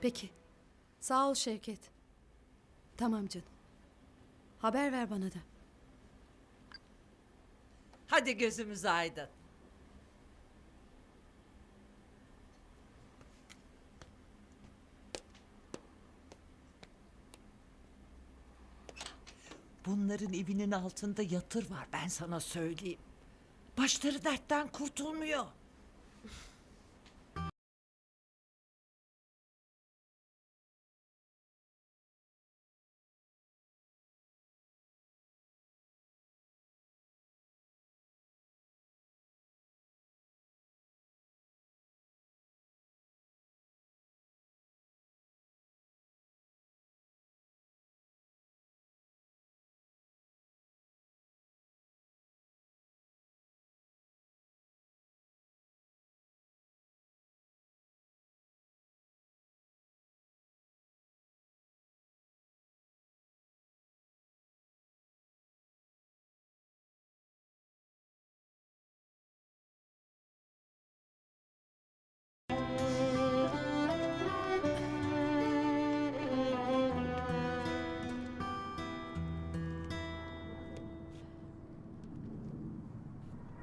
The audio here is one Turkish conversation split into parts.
Peki. Sağ ol Şevket. Tamam canım. Haber ver bana da. Hadi gözümüz aydın. Bunların evinin altında yatır var ben sana söyleyeyim. Başları dertten kurtulmuyor.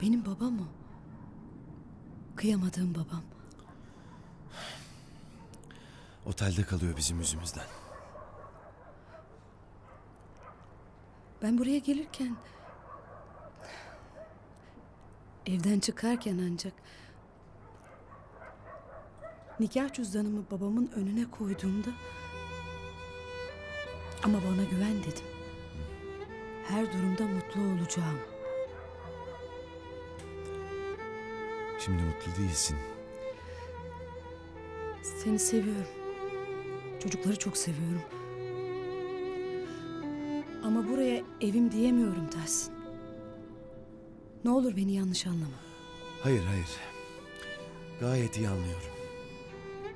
Benim babam o. Kıyamadığım babam. Otelde kalıyor bizim yüzümüzden. Ben buraya gelirken... Evden çıkarken ancak... Nikah cüzdanımı babamın önüne koyduğumda... Ama bana güven dedim. Her durumda mutlu olacağım. Şimdi mutlu değilsin. Seni seviyorum. Çocukları çok seviyorum. Ama buraya evim diyemiyorum Tahsin. Ne olur beni yanlış anlama. Hayır hayır. Gayet iyi anlıyorum.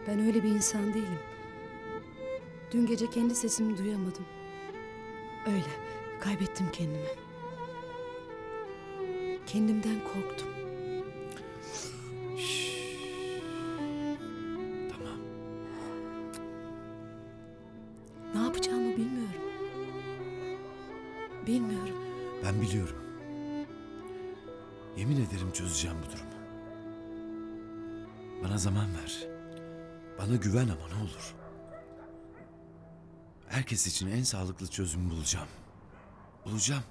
Ben öyle bir insan değilim. Dün gece kendi sesimi duyamadım. Öyle, kaybettim kendimi. Kendimden korktum. Bilmiyorum. Ben biliyorum. Yemin ederim çözeceğim bu durumu. Bana zaman ver. Bana güven ama ne olur. Herkes için en sağlıklı çözümü bulacağım. Bulacağım.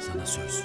Sana söz.